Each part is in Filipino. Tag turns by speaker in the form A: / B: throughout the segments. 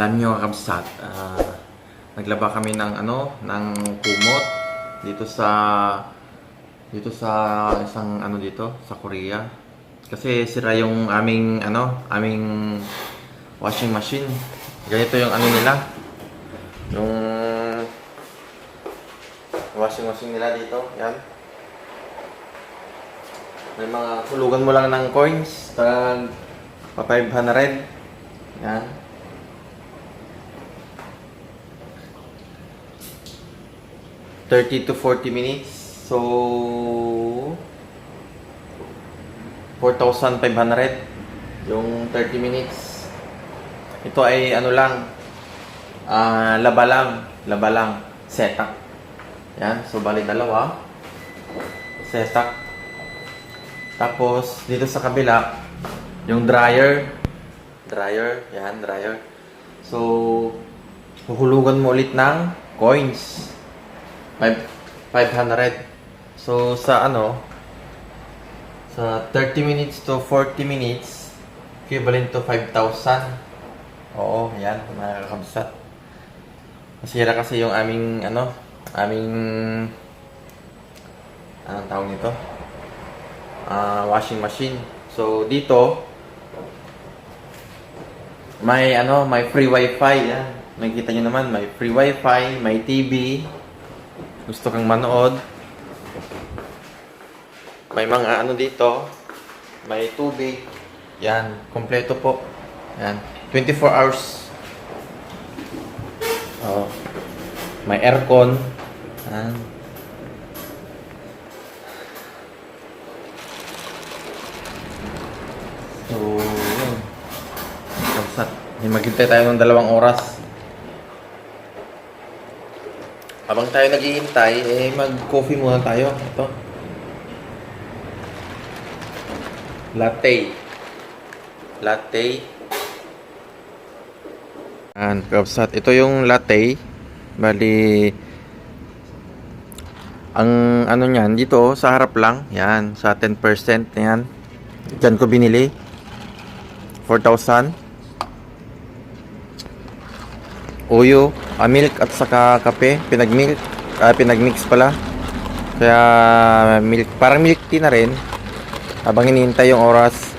A: Alam nyo, Kamsat, ah, naglaba kami ng ano, ng kumot dito sa dito sa isang ano dito sa Korea. Kasi sira yung aming ano, aming washing machine. Ganito yung ano nila. Yung washing machine nila dito, yan. May mga hulugan mo lang ng coins, tag pa 500. Yan. Thirty to 40 minutes. So, 4,500 yung 30 minutes. Ito ay ano lang, ah laba lang, laba lang, setup. Yan, so bali dalawa. Setup. Tapos, dito sa kabila, yung dryer. Dryer, yan, dryer. So, huhulugan mo ulit ng coins. Five- 500. So, sa ano, sa 30 minutes to 40 minutes, equivalent to 5,000. Oo, yan, mga kakabsat. Masira kasi yung aming, ano, aming, anong tawag nito? Ah, washing machine. So, dito, may, ano, may free wifi, yan. Makikita nyo naman, may free wifi, may TV, gusto kang manood, may mga ano dito, may tubig. Yan, kompleto po. Yan, 24 hours. Oh. May aircon. Yan. So, yun. Kapsat. Maghintay tayo ng dalawang oras. Habang tayo naghihintay, eh mag-coffee muna tayo. Ito. Latte. Latte. Yan, kapsat. Ito yung latte. Bali, ang ano niyan, dito sa harap lang. Yan, sa 10%. Yan. Diyan ko binili. 4,000. Uyo, ah, milk at saka kape. Pinag-milk. Ah, pinag-mix pala. Kaya milk, parang milk tea na rin habang hinihintay yung oras.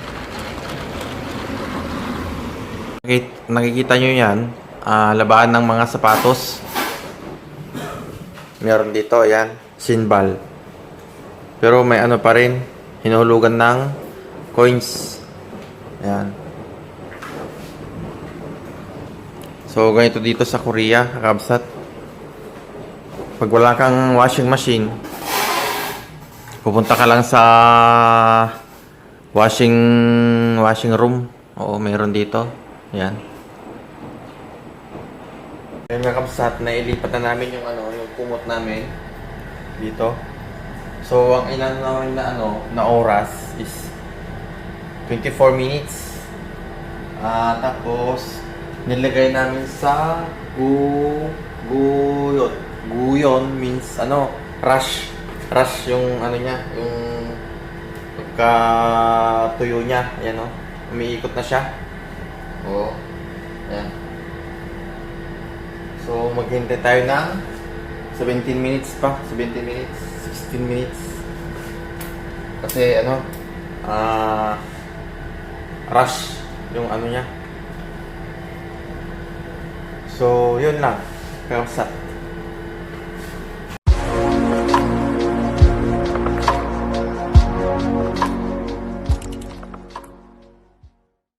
A: Nakik- Nakikita nyo yan, ah, labaan ng mga sapatos. Meron dito, ayan, sinbal. Pero may ano pa rin, hinuhulugan ng coins. Ayan. So, ganito dito sa Korea, kakabsat. Pag wala kang washing machine, Pupunta ka lang sa washing washing room. Oo, meron dito. Yan. Ayun mga kapsat, nailipat na namin yung ano, yung kumot namin dito. So, ang ilan namin na ano, na oras is 24 minutes. Ah, tapos nilagay namin sa gu guyon. Guyon means ano, rush rush yung ano niya, yung pagka tuyo niya, ayan o, umiikot na siya. Oo. Ayan. So, maghintay tayo ng 17 minutes pa, 17 minutes, 16 minutes. Kasi ano, ah, rush yung ano niya. So, yun lang. Pero sa